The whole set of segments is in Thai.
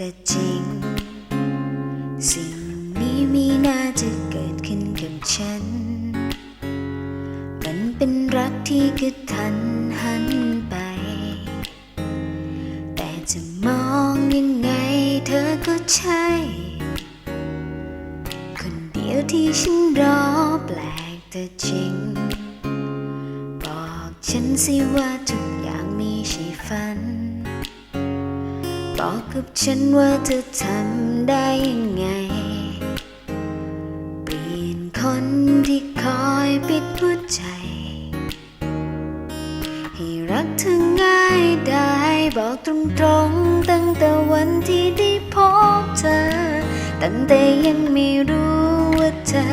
แต่จริง สิ่งนี้มีน่าจะเกิดขึ้นกับฉัน มันเป็นรักที่กระทันหันไป แต่จะมองยังไงเธอก็ใช่ คนเดียวที่ฉันรอแปลกแต่จริง บอกฉันสิว่าทุกอย่าง บอกกับฉันว่าเธอทำได้ยังไง เปลี่ยนคนที่คอยปิดหัวใจ ให้รักเธอง่ายได้บอกตรงๆ ตั้งแต่วันที่ได้พบเธอ ตั้งแต่ยังไม่รู้ว่าเธอ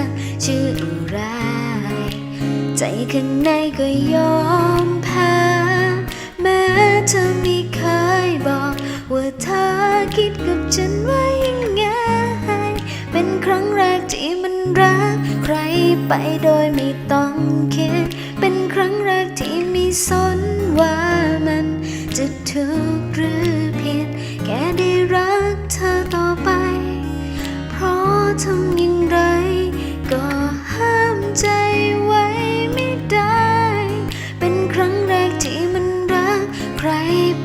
ชื่ออะไร ใจข้างในก็ยอมแพ้แม้เธอม่ ไปโดยไม่ต้องคิด เป็นครั้งแรกที่ไม่สนว่ามันจะถูกหรือผิด แค่ได้รักเธอต่อไป เพราะทำอย่างไร ก็ห้ามใจไว้ไม่ได้ เป็นครั้งแรกที่มันรัก ใคร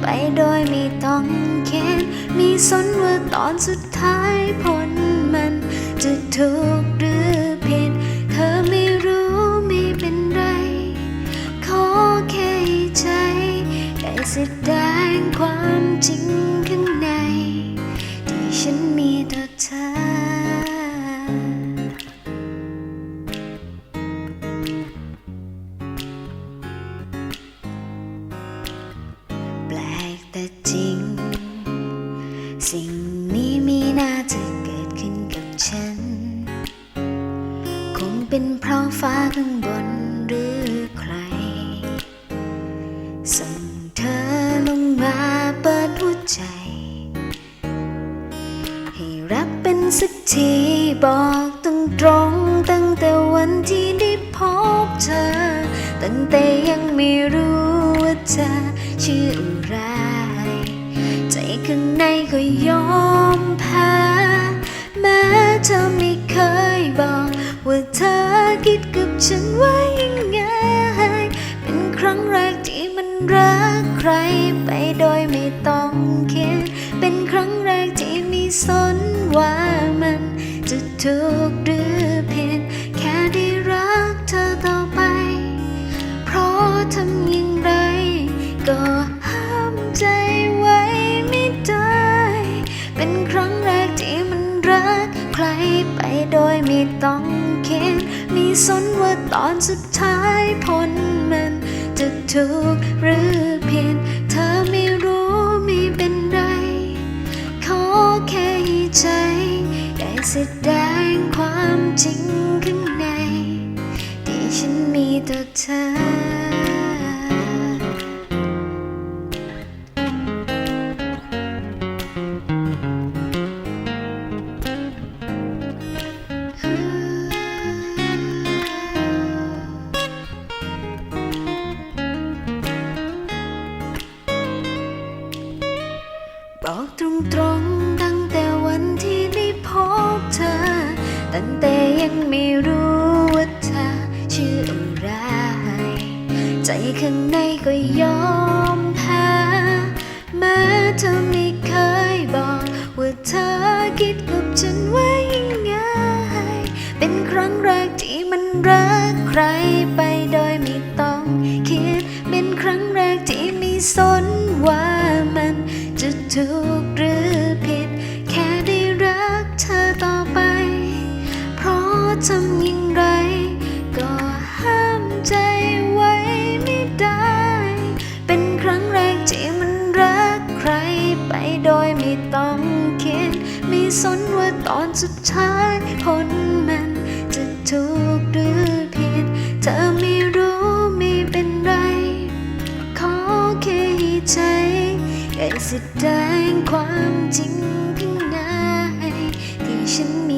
ไปโดยไม่ต้องคิด มีสนว่าตอนสุดท้ายผลมันจะถูกหรือ กแต่จริง สิ่งนี้มีน่าจะเกิดขึ้นกับฉัน คงเป็นเพราะฟ้าข้างบนหรือใคร ส่งเธอลงมาเปิดหัวใจ ให้รักเป็นสักทีบอกตรงตรงตั้งแต่วันที่ได้พบเธอ ตั้งแต่ยังไม่รู้ว่าเธอชื่ออะไร ในก็ยอมแพ้แม้เธอไม่เคยบอกว่าเธอคิดกับฉันว่ายังไง เป็นครั้งแรกที่มันรักใครไปโดยไม่ต้องคิด เป็นครั้งแรกที่ไม่สนว่ามันจะถูกหรือผิดแค่ได้รักเธอต่อไป เพราะทำอย่างไรก็ สนว่าตอนสุดท้ายผลมันจะถูกหรือผิดเธอไม่รู้ไม่เป็นไร ขอแค่ให้ใจได้แสดงความจริงข้างในที่ฉันมีต่อเธอ ข้างในก็ยอมแพ้แม้เธอไม่เคยบอกว่าเธอคิดกับฉันไว่ายังไง เป็นครั้งแรกที่มันรักใครไปโดยไม่ต้องคิด เป็นครั้งแรกที่ไม่สนว่ามันจะถูกหรือผิด แค่ได้รักเธอต่อไป เพราะทำ สุดท้ายผลมันจะถูกหรือผิด เธอไม่รู้ไม่เป็นไร ขอแค่ใจแค่สุดงความจริงข้างในที่ฉัน